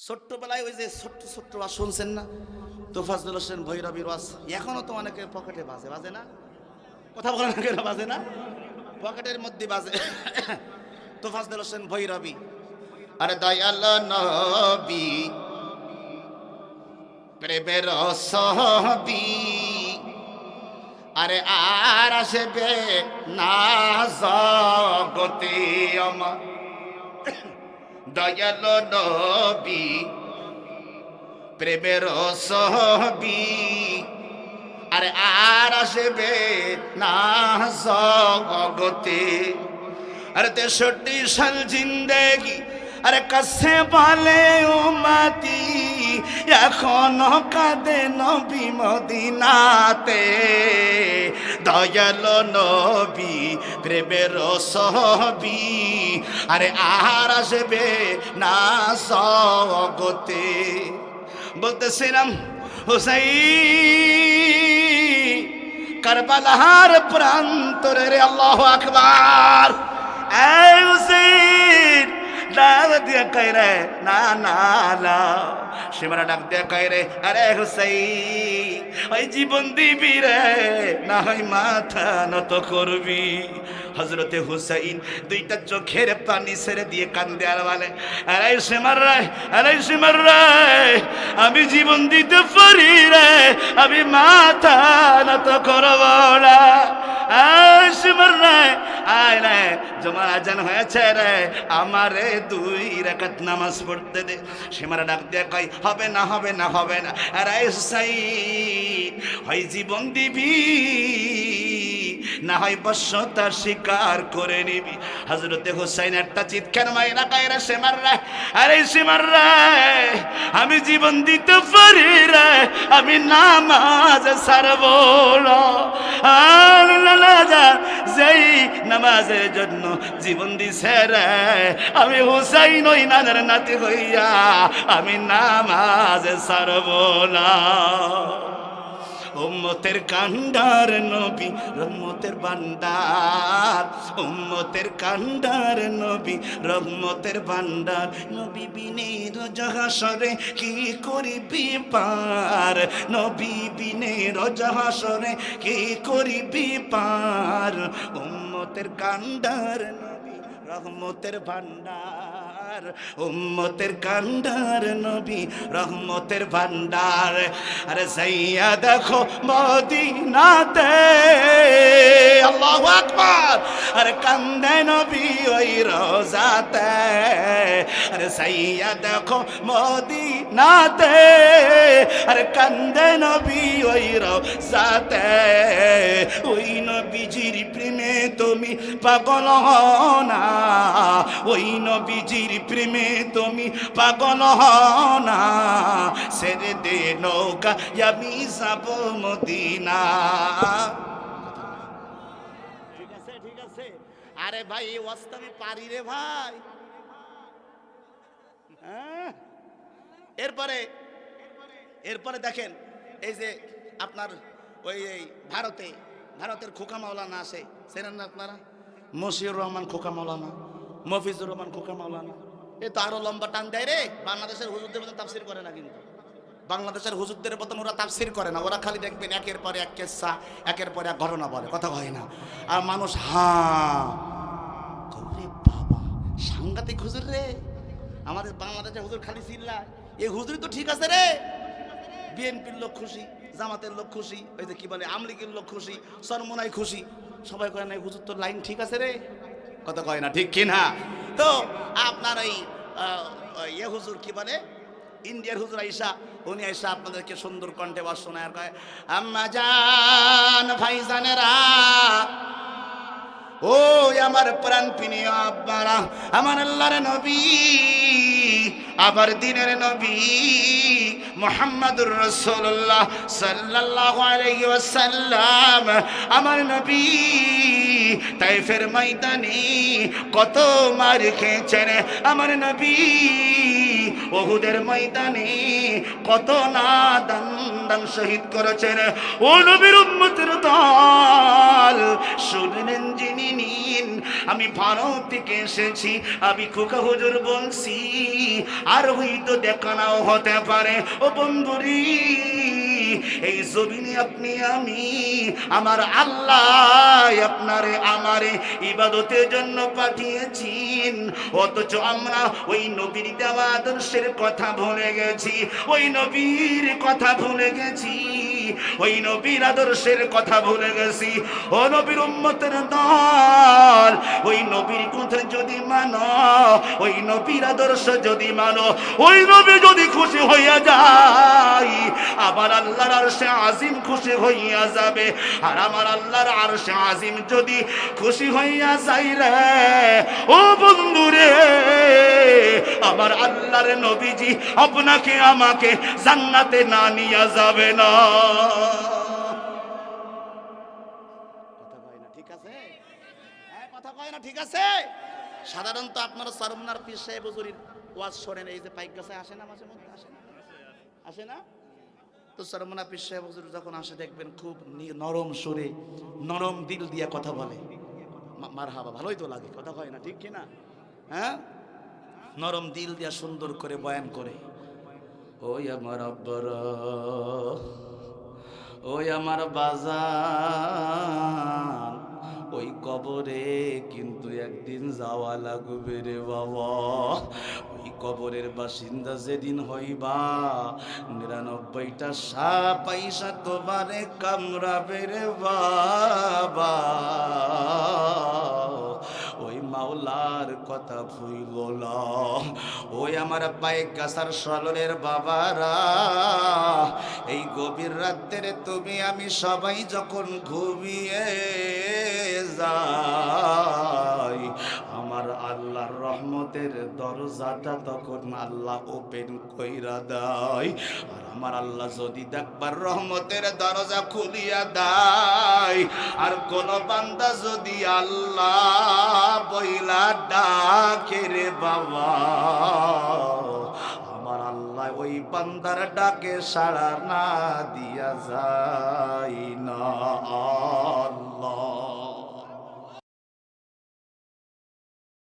ছোট্টবেলায় ওই যে ছোট্ট ছোট্ট ওয়াজ শুনছেন না? তোফাজুল হোসেন, ভৈরবীর ওয়াজ। এখনও তো অনেকের পকেটে বাজে বাজে না? কথা বলেন কেন বাজে না? পকেটের মধ্যে বাজে। তোফাজুল হোসেন, ভৈরবী। আরে দয়াল নবী, প্রেমের সহবী আরে আর আসবে না জগতে আমার। দয়াল নবী, প্রেমের সহবী আরে আর আসবে না জগতে। আরে তেষট্টি সাল জিন্দেগি, আরে কাছে বলে ও মাতি এখনও কাঁদে নবী মদিনাতে। দয়াল নবী, প্রেমের সহবী আরে আর আসবে না সগতে বলতেছিলাম হুসাই কারবালাহার প্রান্তরে রে আল্লাহ আকবার। এই হুসেন না দিয়ে কই রে না না না। সীমানা ডাক কই রে, আরে হুসাইন, ওই জীবন দিবি রে, না হয় মাথা নত করবি। হজরতে হুসাইন দুইটা চোখের পানি ছেড়ে দিয়ে কান্দে আর বলে, আরে সীমার রায়, আরে সীমার রায়, আমি জীবন দিতে পারি রে, আমি মাথা নত করব না। সীমার রায় আয় রে, জমার আজান হয়েছে রে। আমারে দুই রাকাত নামাজ পড়তে দে। সীমারা ডাক দিয়ে কয়, হবে না হবে না হবে না। আরে হুসাইন, হয় জীবন দিবি, না হয় বশ্যতা স্বীকার করে নিবি। হজরতে হোসাইন একটা চিৎকার মাইরা কায়রা সেমার রায় আরে সেমার রায় আমি জীবন দিতে পারি রে, আমি নামাজ সারব যেই নামাজের জন্য জীবন দিছে রে। আমি হুসাইন ওই নানের নাতি হইয়া আমি নামাজ সারব না। উম্মতের কান্ডার নবী রহমতের ভান্ডার উম্মতের কান্ডার নবী রহমতের ভান্ডার নবী বিনে রজহাসরে কি করিবি পার নবী বিনে রজহাসরে কি করিবি পার উম্মতের কান্ডার নবী, রহমতের ভান্ডার উম্মতের কান্ডার নবী, রহমতের ভান্ডার আরে সাইয়া দেখো মদিনাতে, আল্লাহু আকবার। আরে কান্দে নবী ওই রোজাতে, আরে সাইয়া দেখো মদিনাতে। আরে কান্দে নবী ওই রোজাতে ওই নবীজির প্রেমে তুমি পাগল হও না ওই নবীজির প্রেমে তুমি পাগল হও না ছেড়ে দে নৌকা, আমি যাব মদিনা। ঠিক আছে ঠিক আছে। আরে ভাই, এই আমি পারি রে ভাই। হ্যাঁ? এরপরে এরপরে দেখেন, এই যে আপনার ওই ভারতে, ভারতের খোকা মাওলানা আছে, চেনেন না আপনারা? মশিউর রহমান খোকা মাওলানা, মফিজুর রহমান খোকা মাওলানা। এ তো আরও লম্বা টান দেয় রে, বাংলাদেশের হুজুরদের মতন তাফসির করে না কিন্তু। বাংলাদেশের হুজুরদের মতন ওরা তাফসির করে না, ওরা খালি দেখবেন একের পরে এক কেসা, একের পরে এক ঘটনা বলে, কথা হয় না। আর মানুষ, হা বাবা, সাংঘাতিক হুজুর রে। আমাদের বাংলাদেশের হুজুর খালি চিল্লা এই হুজুরই তো ঠিক আছে রে। বিএনপির লোক খুশি, জামাতের লোক খুশি, ওই যে কি বলে আমলিগের লোক খুশি, সরমনাই খুশি। সবাই কয় না হুজুর, তোর লাইন ঠিক আছে রে? কথা কয় না, ঠিক কি না তো আপনার ওই ইয়ে হুজুর কি বলে, ইন্ডিয়ার হুজুর আইসা, উনি আইসা আপনাদেরকে সুন্দর কণ্ঠে বাস শোনায় কয়, আম্মা জান ভাই ভাইজানেরা ও আমার প্রাণ প্রিয় আব্বারা, আমার আল্লাহর নবী আবার দিনের নবী মোহাম্মদুর রসুল্লাহ সাল্লাল্লাহু আলাইহি আমার নবী তাইফের ময়দানে কত মার খেয়েছেন। আমার নবী ওহুদের ময়দানে কত না দান দান শহীদ করেছেন। ও নবীর উম্মতের দল, শুনলেন নিন আমি ভারত থেকে এসেছি, আমি খোকা হুজুর বলছি, আর হয়তো দেখা নাও হতে পারে। ও বন্ধুরি, এই জমিনে আপনি, আমি, আমার আল্লাহ আপনারে, আমারে ইবাদতের জন্য পাঠিয়েছেন। অথচ আমরা ওই নবীর দেওয়া আদর্শের কথা ভুলে গেছি, ওই নবীর কথা ভুলে গেছি। ওই নবীর আদর্শের কথা ভুলে গেছি। ও নবীর উম্মতের দল, ওই নবীর কথা যদি মানো, ওই নবীর আদর্শ যদি মানো, ওই নবী যদি খুশি হইয়া যায়, আমার আল্লাহর আরশে আজিম খুশি হইয়া যাবে। আর আমার আল্লাহর আরশে আজিম যদি খুশি হইয়া যাই রে, ও বন্ধু রে আমার আল্লাহর নবীজি আপনাকে, আমাকে জান্নাতে না নিয়ে যাবে না। আছে? হ্যাঁ কথা কয় না, ঠিক আছে? সাধারণত আপনারা সরমনার পীর সাহেব হুজুরির ওয়াজ শোনেন, এই যে পাইক গাছে আসে না, মাঝে মধ্যে আসে না? আসে না? তো সরমনা পীর সাহেব হুজুর যখন আসে, দেখবেন খুব নরম সুরে, নরম দিল দিয়া কথা বলে। মার হাবা ভালোই তো লাগে, কথা কয় না, ঠিক কি না? হ্যাঁ? নরম দিল দিয়া সুন্দর করে বয়ান করে। ওই আমার আব্বার, ওই আমার বাজার ওই কবরে কিন্তু একদিন যাওয়া লাগবে রে বাবা। ওই কবরের বাসিন্দা যেদিন হইবা, নিরানব্বইটা সা পয়সা তোমারে কামড়াবে রে বাবা। মাওলার কথা ভুইল না। ওই আমার পায়ে গাছার সলরের বাবারা, এই গভীর রাত্রে তুমি আমি সবাই যখন ঘুমিয়ে আল্লাহর রহমতের দরজাটা তখন আল্লাহ ওপেন কইরা দেয়। আর আমার আল্লাহ যদি দেখবার রহমতের দরজা খুলিয়া দেয়, আর কোন বান্দা যদি আল্লাহ বইলা ডাকে রে বাবা, আমার আল্লাহ ওই বান্দার ডাকে সাড়া না দিয়া যায় না।